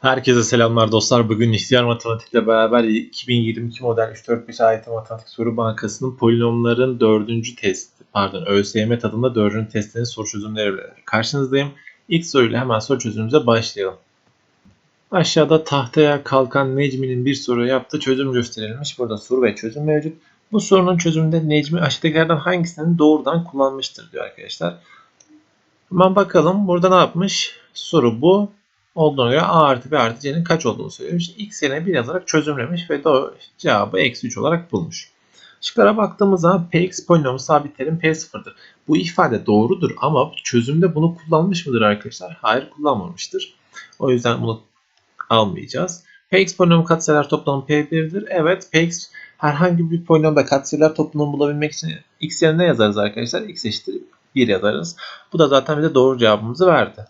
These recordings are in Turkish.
Herkese selamlar dostlar. Bugün İhtiyar Matematik'le beraber 2022 model 345 AYT Matematik Soru Bankası'nın polinomların dördüncü testi, pardon ÖSYM tadında dördüncü testinin soru çözümleriyle karşınızdayım. İlk soruyla hemen soru çözümümüze başlayalım. Aşağıda tahtaya kalkan Necmi'nin bir soru yaptığı çözüm gösterilmiş. Burada soru ve çözüm mevcut. Bu sorunun çözümünde Necmi aşağıdakilerden hangisini doğrudan kullanmıştır diyor arkadaşlar. Hemen bakalım burada ne yapmış? Soru bu olduğuna göre a artı b artı c'nin kaç olduğunu söylemiş. x yerine 1 yazarak çözümlemiş ve doğru cevabı eksi 3 olarak bulmuş. Şıklara baktığımız zaman px polinomu sabit terim p0'dır. Bu ifade doğrudur ama çözümde bunu kullanmış mıdır arkadaşlar? Hayır kullanmamıştır. O yüzden bunu almayacağız. px polinomu katsayılar toplamı p1'dir. Evet px herhangi bir polinomda katsayılar toplamını bulabilmek için x yerine ne yazarız arkadaşlar? x eşittir 1 yazarız. Bu da zaten bize doğru cevabımızı verdi.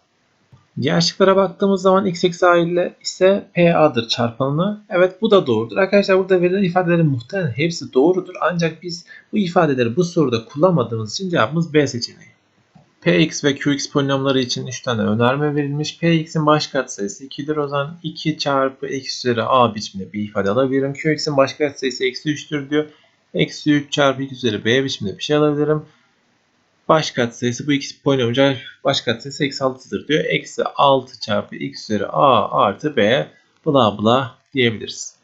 Diğer şıklara baktığımız zaman x eksi a ile ise PA'dır çarpanını. Evet bu da doğrudur. Arkadaşlar burada verilen ifadelerin muhtemelen hepsi doğrudur. Ancak biz bu ifadeleri bu soruda kullanmadığımız için cevabımız B seçeneği. Px ve Qx polinomları için 3 tane önerme verilmiş. Px'in baş katsayısı 2'dir. O zaman 2 çarpı x üzeri a biçiminde bir ifade alabilirim. Qx'in baş katsayısı eksi 3'tür diyor. Eksi 3 çarpı 2 üzeri b biçiminde bir şey alabilirim baş katsayısı bu ikisi polinomca baş katsayısı eksi 6'dır diyor. Eksi 6 çarpı x üzeri a artı b bla bla diyebiliriz.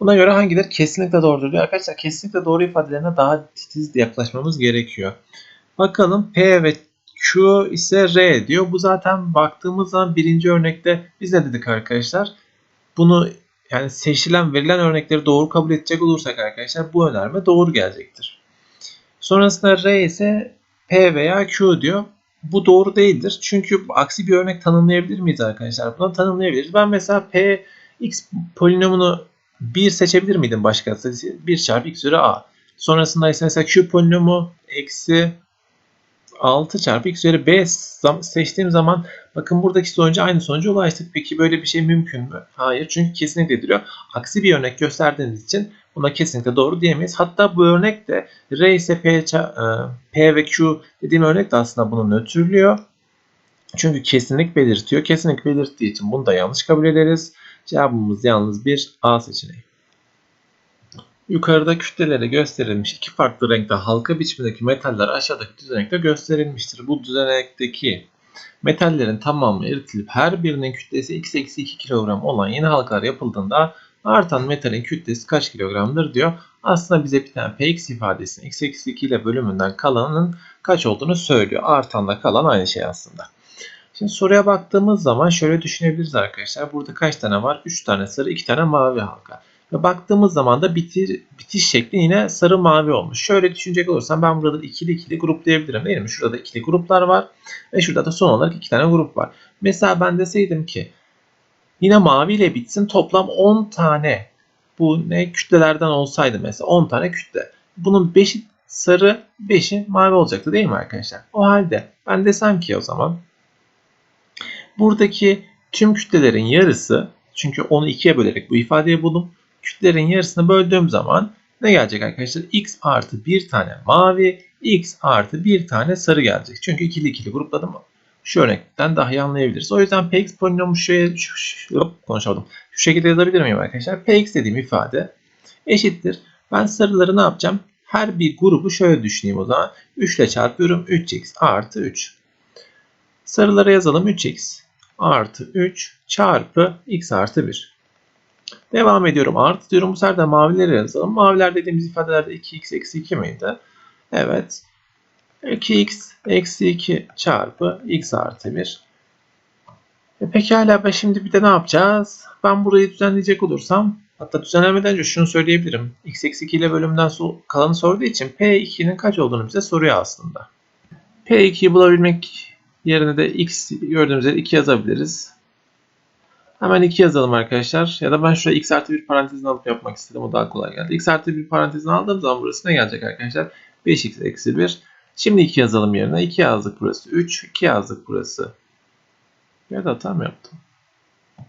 Buna göre hangileri kesinlikle doğrudur diyor. Arkadaşlar kesinlikle doğru ifadelerine daha titiz yaklaşmamız gerekiyor. Bakalım P ve Q ise R diyor. Bu zaten baktığımız zaman birinci örnekte biz ne dedik arkadaşlar? Bunu yani seçilen verilen örnekleri doğru kabul edecek olursak arkadaşlar bu önerme doğru gelecektir. Sonrasında R ise P veya Q diyor. Bu doğru değildir. Çünkü aksi bir örnek tanımlayabilir miyiz arkadaşlar? Buna tanımlayabiliriz. Ben mesela P x polinomunu 1 seçebilir miydim başka? 1 çarpı x üzeri a. Sonrasında ise mesela Q polinomu eksi 6 çarpı x üzeri b seçtiğim zaman bakın buradaki sonucu aynı sonuca ulaştık. Peki böyle bir şey mümkün mü? Hayır çünkü kesinlikle diyor. Aksi bir örnek gösterdiğiniz için buna kesinlikle doğru diyemeyiz. Hatta bu örnek de R ise P, e, P ve Q dediğim örnek de aslında bunu nötrlüyor. Çünkü kesinlik belirtiyor. Kesinlik belirttiği için bunu da yanlış kabul ederiz. Cevabımız yalnız bir A seçeneği. Yukarıda kütlelere gösterilmiş iki farklı renkte halka biçimindeki metaller aşağıdaki düzenekte gösterilmiştir. Bu düzenekteki metallerin tamamı eritilip her birinin kütlesi x eksi 2 kilogram olan yeni halkalar yapıldığında artan metalin kütlesi kaç kilogramdır diyor. Aslında bize bir tane px ifadesinin x eksi 2 ile bölümünden kalanın kaç olduğunu söylüyor. Artanla kalan aynı şey aslında. Şimdi soruya baktığımız zaman şöyle düşünebiliriz arkadaşlar. Burada kaç tane var? 3 tane sarı, 2 tane mavi halka. Ve baktığımız zaman da bitir, bitiş şekli yine sarı mavi olmuş. Şöyle düşünecek olursam ben burada ikili ikili gruplayabilirim değil mi? Şurada ikili gruplar var. Ve şurada da son olarak iki tane grup var. Mesela ben deseydim ki yine mavi ile bitsin toplam 10 tane bu ne kütlelerden olsaydı mesela 10 tane kütle. Bunun 5'i sarı 5'i mavi olacaktı değil mi arkadaşlar? O halde ben desem ki o zaman buradaki tüm kütlelerin yarısı çünkü onu ikiye bölerek bu ifadeyi buldum kütlelerin yarısını böldüğüm zaman ne gelecek arkadaşlar? x artı bir tane mavi, x artı bir tane sarı gelecek. Çünkü ikili ikili grupladım. Şu örnekten daha iyi anlayabiliriz. O yüzden px polinomu şu, şu, şu, konuşamadım. Şu şekilde yazabilir miyim arkadaşlar? px dediğim ifade eşittir. Ben sarıları ne yapacağım? Her bir grubu şöyle düşüneyim o zaman. 3 ile çarpıyorum. 3x artı 3. Sarılara yazalım. 3x artı 3 çarpı x artı 1. Devam ediyorum. Artı diyorum. Bu sefer de mavileri yazalım. Maviler dediğimiz ifadelerde 2x eksi 2 miydi? Evet. 2x eksi 2 çarpı x artı 1. E pekala ben şimdi bir de ne yapacağız? Ben burayı düzenleyecek olursam hatta düzenlemeden önce şunu söyleyebilirim. x eksi 2 ile bölümden kalanı sorduğu için p2'nin kaç olduğunu bize soruyor aslında. p2'yi bulabilmek yerine de x gördüğümüz yere 2 yazabiliriz. Hemen 2 yazalım arkadaşlar. Ya da ben şuraya x artı bir parantezini alıp yapmak istedim. O daha kolay geldi. x artı bir parantezini aldığım zaman burası ne gelecek arkadaşlar? 5x eksi 1. Şimdi 2 yazalım yerine. 2 yazdık burası 3. 2 yazdık burası. Ya da hata mı yaptım?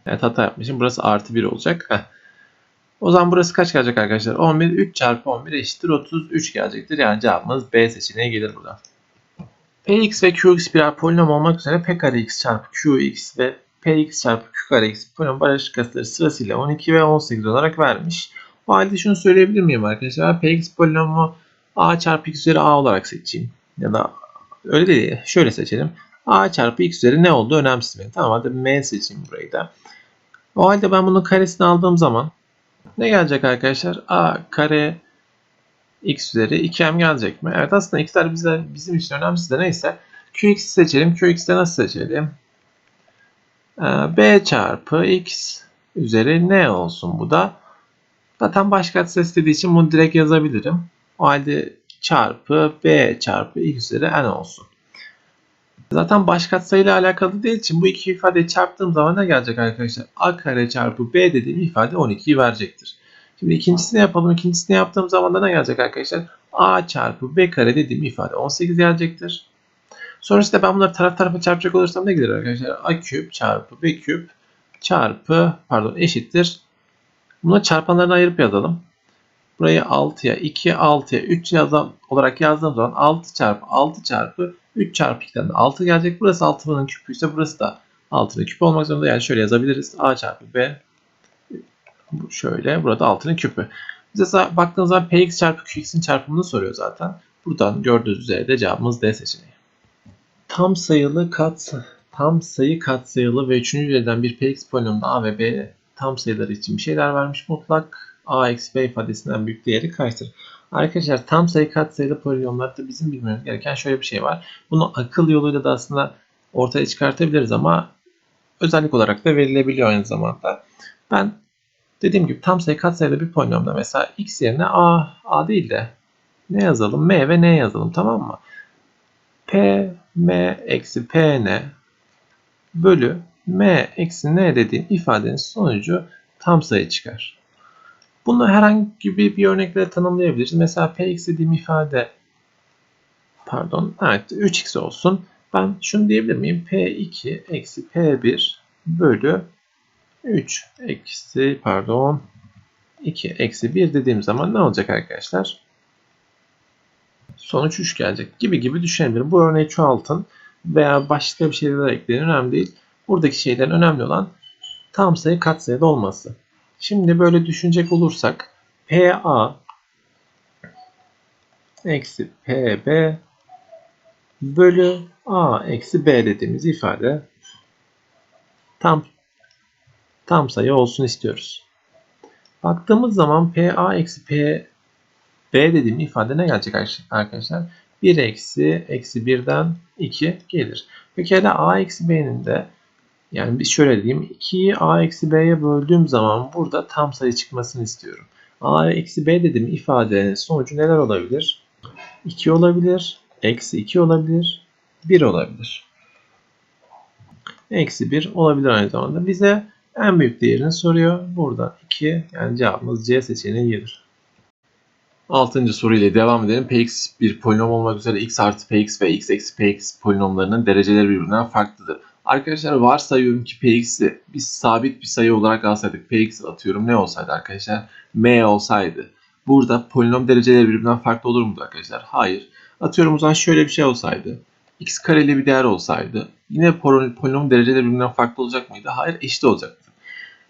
Evet hata yapmışım. Burası artı 1 olacak. Heh. O zaman burası kaç gelecek arkadaşlar? 11. 3 çarpı 11 eşittir 33 gelecektir. Yani cevabımız B seçeneği gelir burada. Px ve Qx birer polinom olmak üzere p kare x çarpı Qx ve px çarpı q kare eksi polinom başkasları sırasıyla 12 ve 18 olarak vermiş. O halde şunu söyleyebilir miyim arkadaşlar? Px polinomu a çarpı x üzeri a olarak seçeyim. Ya da öyle değil. Şöyle seçelim. a çarpı x üzeri ne oldu önemsiz benim. Tamam hadi m seçeyim burayı da. O halde ben bunun karesini aldığım zaman ne gelecek arkadaşlar? a kare x üzeri 2m gelecek mi? Evet aslında x'ler bize, bizim için önemsiz de neyse. qx'i seçelim. qx'de nasıl seçelim? Ee, b çarpı x üzeri ne olsun bu da? Zaten baş katsayı istediği için bunu direkt yazabilirim. O halde çarpı b çarpı x üzeri n olsun. Zaten baş katsayıyla alakalı değil için bu iki ifadeyi çarptığım zaman ne gelecek arkadaşlar? a kare çarpı b dediğim ifade 12'yi verecektir. Şimdi ikincisini yapalım. İkincisini yaptığım zaman da ne gelecek arkadaşlar? a çarpı b kare dediğim ifade 18 gelecektir. Sonrasında ben bunları taraf tarafa çarpacak olursam ne gelir arkadaşlar? a küp çarpı b küp çarpı pardon eşittir. Bunu çarpanlarını ayırıp yazalım. Burayı 6'ya 2, 6'ya 3 yazan olarak yazdığım zaman 6 çarpı 6 çarpı 3 çarpı 2'den de 6 gelecek. Burası 6'nın küpü ise burası da 6'nın küpü olmak zorunda. Yani şöyle yazabiliriz. A çarpı B şöyle. Burada 6'nın küpü. Bize baktığınız zaman Px çarpı Qx'in çarpımını soruyor zaten. Buradan gördüğünüz üzere de cevabımız D seçeneği. Tam sayılı kat tam sayı katsayılı ve üçüncü dereceden bir Px polinomda A ve B tam sayıları için bir şeyler vermiş. Mutlak A eksi B ifadesinden büyük değeri kaçtır? Arkadaşlar tam sayı katsayılı polinomlarda bizim bilmemiz gereken şöyle bir şey var. Bunu akıl yoluyla da aslında ortaya çıkartabiliriz ama özellik olarak da verilebiliyor aynı zamanda. Ben dediğim gibi tam sayı katsayılı bir polinomda mesela x yerine a, a değil de ne yazalım? m ve n yazalım tamam mı? p, m eksi p, n bölü m eksi n dediğim ifadenin sonucu tam sayı çıkar. Bunu herhangi bir, bir örnekle tanımlayabiliriz. Mesela px dediğim ifade pardon evet 3x olsun. Ben şunu diyebilir miyim? p2 eksi p1 bölü 3 eksi pardon 2 eksi 1 dediğim zaman ne olacak arkadaşlar? Sonuç 3 gelecek gibi gibi düşünebilirim. Bu örneği çoğaltın veya başka bir şeyler ekleyin önemli değil. Buradaki şeylerin önemli olan tam sayı katsayıda olması. Şimdi böyle düşünecek olursak PA eksi PB bölü A eksi B dediğimiz ifade tam tam sayı olsun istiyoruz. Baktığımız zaman PA eksi P B dediğim ifade ne gelecek arkadaşlar? 1 eksi eksi 1'den 2 gelir. Pekala A eksi B'nin de yani bir şöyle diyeyim 2'yi A eksi B'ye böldüğüm zaman burada tam sayı çıkmasını istiyorum. A eksi B dediğim ifadenin sonucu neler olabilir? 2 olabilir, eksi 2 olabilir, 1 olabilir. Eksi 1 olabilir aynı zamanda. Bize en büyük değerini soruyor. Burada 2 yani cevabımız C seçeneği gelir. Altıncı soru ile devam edelim. Px bir polinom olmak üzere x artı px ve x eksi px polinomlarının dereceleri birbirinden farklıdır. Arkadaşlar varsayıyorum ki px'i biz sabit bir sayı olarak alsaydık. px atıyorum ne olsaydı arkadaşlar? m olsaydı. Burada polinom dereceleri birbirinden farklı olur muydu arkadaşlar? Hayır. Atıyorum o zaman şöyle bir şey olsaydı. x kareli bir değer olsaydı. Yine polinom dereceleri birbirinden farklı olacak mıydı? Hayır eşit olacaktı.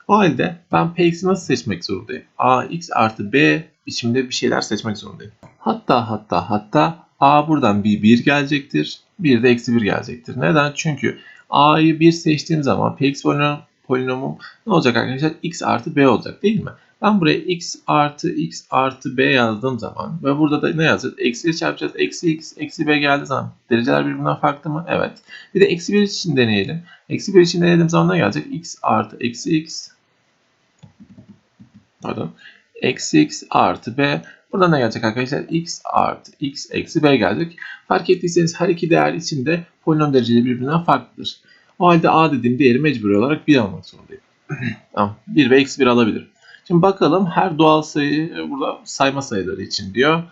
O halde ben px'i nasıl seçmek zorundayım? a x artı b biçimde bir şeyler seçmek zorundayım. Hatta hatta hatta a buradan bir 1 gelecektir. Bir de eksi 1 gelecektir. Neden? Çünkü a'yı 1 seçtiğim zaman px polinom, polinomum ne olacak arkadaşlar? x artı b olacak değil mi? Ben buraya x artı x artı b yazdığım zaman ve burada da ne yazacağız? Eksi 1 çarpacağız. Eksi x eksi b geldiği zaman dereceler birbirinden farklı mı? Evet. Bir de eksi 1 için deneyelim. Eksi 1 için denediğim zaman ne gelecek? x artı eksi x pardon eksi x artı b. Burada ne gelecek arkadaşlar? x artı x eksi b gelecek. Fark ettiyseniz her iki değer için de polinom dereceleri birbirinden farklıdır. O halde a dediğim değeri mecburi olarak 1 almak zorundayım. tamam. 1 ve eksi 1 alabilirim. Şimdi bakalım her doğal sayı burada sayma sayıları için diyor.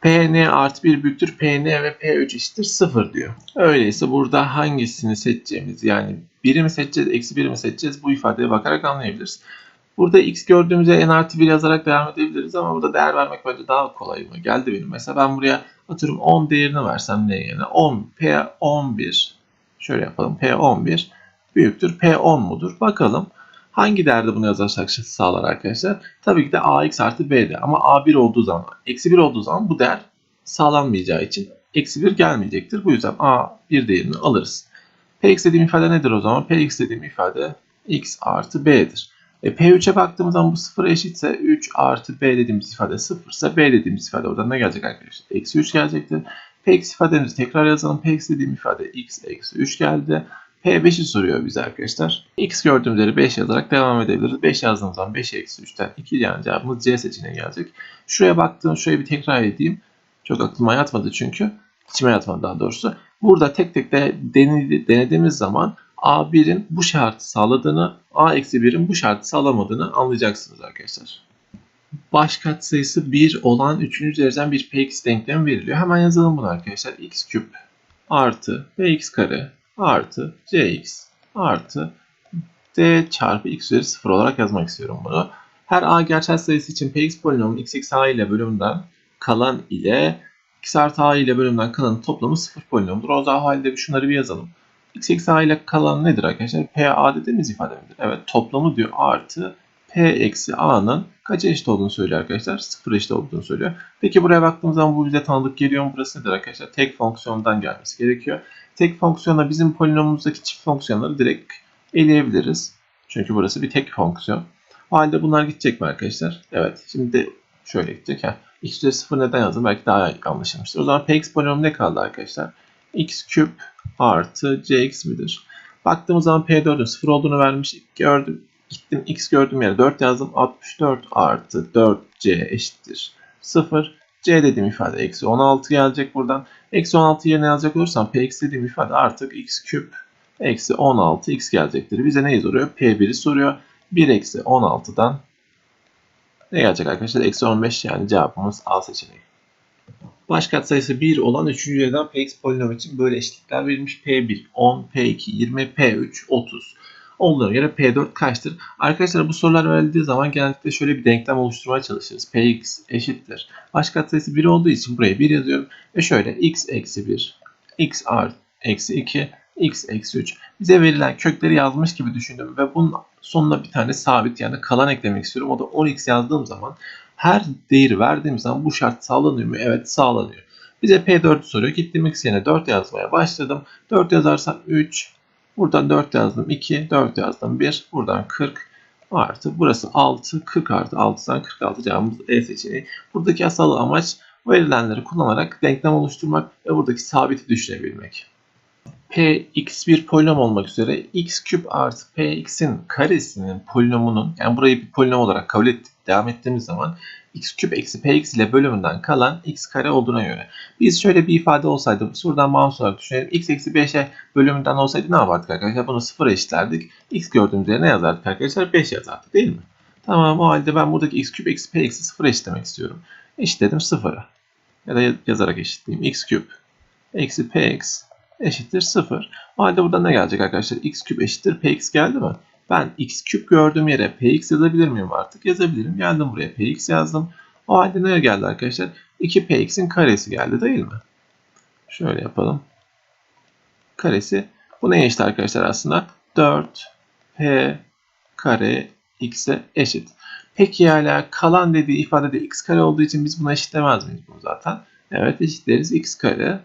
Pn artı 1 büyüktür Pn ve P3 eşittir 0 diyor. Öyleyse burada hangisini seçeceğimiz yani 1'i mi seçeceğiz eksi 1'i mi seçeceğiz bu ifadeye bakarak anlayabiliriz. Burada x gördüğümüzde n artı 1 yazarak devam edebiliriz ama burada değer vermek bence daha kolay mı? Geldi benim. Mesela ben buraya atıyorum 10 değerini versem ne yerine? 10 p 11 şöyle yapalım p 11 büyüktür P10 mudur? Bakalım. Hangi değerde bunu yazarsak sağlar arkadaşlar? Tabii ki de AX artı B'de ama A1 olduğu zaman, eksi 1 olduğu zaman bu değer sağlanmayacağı için eksi 1 gelmeyecektir. Bu yüzden A1 değerini alırız. Px dediğim ifade nedir o zaman? Px dediğim ifade x artı b'dir. E, P3'e baktığımız zaman bu 0 eşitse 3 artı b dediğimiz ifade 0 ise b dediğimiz ifade oradan ne gelecek arkadaşlar? Eksi 3 gelecektir. Px ifademizi tekrar yazalım. Px dediğim ifade x eksi 3 geldi. P5'i soruyor bize arkadaşlar. X gördüğümüz yere 5 yazarak devam edebiliriz. 5 yazdığımız zaman 5 eksi 3'ten 2 yani cevabımız C seçeneği gelecek. Şuraya baktığım şuraya bir tekrar edeyim. Çok aklıma yatmadı çünkü. İçime yatmadı daha doğrusu. Burada tek tek de denediğimiz zaman A1'in bu şartı sağladığını, A-1'in bu şartı sağlamadığını anlayacaksınız arkadaşlar. Baş katsayısı 1 olan 3. dereceden bir Px denklemi veriliyor. Hemen yazalım bunu arkadaşlar. x küp artı bx kare artı cx artı d çarpı x üzeri 0 olarak yazmak istiyorum bunu. Her a gerçel sayısı için px polinomun x eksi a ile bölümünden kalan ile x artı a ile bölümünden kalanın toplamı 0 polinomdur. O zaman halde şunları bir yazalım. X eksi a ile kalan nedir arkadaşlar? p a dediğimiz ifade midir? Evet toplamı diyor artı p eksi a'nın kaç eşit olduğunu söylüyor arkadaşlar? 0 eşit olduğunu söylüyor. Peki buraya baktığımız zaman bu bize tanıdık geliyor mu? Burası nedir arkadaşlar? Tek fonksiyondan gelmesi gerekiyor. Tek fonksiyonla bizim polinomumuzdaki çift fonksiyonları direkt eleyebiliriz. Çünkü burası bir tek fonksiyon. O halde bunlar gidecek mi arkadaşlar? Evet. Şimdi şöyle gidecek. Ha. x üzeri 0 neden yazdım? Belki daha anlaşılmıştır. O zaman px polinomu ne kaldı arkadaşlar? x küp artı cx midir? Baktığımız zaman p4'ün 0 olduğunu vermiş. Gördüm. Gittim x gördüğüm yere 4 yazdım. 64 artı 4c eşittir 0. c dediğim ifade eksi 16 gelecek buradan. Eksi 16 yerine yazacak olursam px dediğim ifade artık x küp eksi 16 x gelecektir. Bize neyi soruyor? P1'i soruyor. 1 eksi 16'dan ne gelecek arkadaşlar? Eksi 15 yani cevabımız A seçeneği. Baş katsayısı 1 olan 3. yerden Px polinom için böyle eşitlikler verilmiş. P1 10, P2 20, P3 30. Olduğuna göre P4 kaçtır? Arkadaşlar bu sorular verildiği zaman genellikle şöyle bir denklem oluşturmaya çalışırız. Px eşittir. Baş katsayısı 1 olduğu için buraya 1 yazıyorum. Ve şöyle x eksi 1, x artı eksi 2, x eksi 3. Bize verilen kökleri yazmış gibi düşündüm ve bunun sonuna bir tane sabit yani kalan eklemek istiyorum. O da 10x yazdığım zaman her değeri verdiğim zaman bu şart sağlanıyor mu? Evet sağlanıyor. Bize P4'ü soruyor. Gittim x yerine 4 yazmaya başladım. 4 yazarsam 3. Buradan 4 yazdım 2. 4 yazdım 1. Buradan 40 artı. Burası 6. 40 artı 6'dan 46 cevabımız E seçeneği. Buradaki asıl amaç verilenleri kullanarak denklem oluşturmak ve buradaki sabiti düşünebilmek. Px bir polinom olmak üzere x küp artı px'in karesinin polinomunun yani burayı bir polinom olarak kabul ettik devam ettiğimiz zaman x küp eksi px ile bölümünden kalan x kare olduğuna göre. Biz şöyle bir ifade olsaydı buradan bağımsız olarak düşünelim. x eksi 5'e bölümünden olsaydı ne yapardık arkadaşlar? Bunu 0 eşitlerdik. x gördüğümüz yere ne yazardık arkadaşlar? 5 yazardık değil mi? Tamam o halde ben buradaki x küp eksi px'i 0 eşitlemek istiyorum. Eşitledim 0'a. Ya da yazarak eşitleyeyim. x küp eksi px eşittir 0. O halde burada ne gelecek arkadaşlar? x küp eşittir px geldi mi? Ben x küp gördüğüm yere px yazabilir miyim artık? Yazabilirim. Geldim buraya px yazdım. O halde ne geldi arkadaşlar? 2px'in karesi geldi değil mi? Şöyle yapalım. Karesi. Bu neye eşit arkadaşlar aslında? 4p kare x'e eşit. Peki hala kalan dediği ifadede x kare olduğu için biz buna eşitlemez miyiz bunu zaten? Evet eşitleriz x kare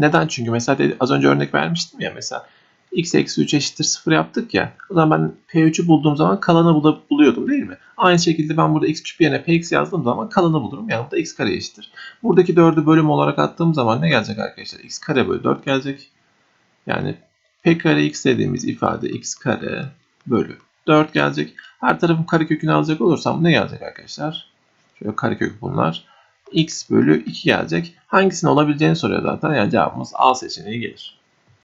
neden? Çünkü mesela az önce örnek vermiştim ya mesela x eksi 3 eşittir 0 yaptık ya. O zaman ben p3'ü bulduğum zaman kalanı bul buluyordum değil mi? Aynı şekilde ben burada x küp yerine px yazdığım zaman kalanı bulurum. Yani bu da x kare eşittir. Buradaki 4'ü bölüm olarak attığım zaman ne gelecek arkadaşlar? x kare bölü 4 gelecek. Yani p kare x dediğimiz ifade x kare bölü 4 gelecek. Her tarafın karekökünü alacak olursam ne gelecek arkadaşlar? Şöyle karekök bunlar x bölü 2 gelecek. Hangisinin olabileceğini soruyor zaten. Yani cevabımız A seçeneği gelir.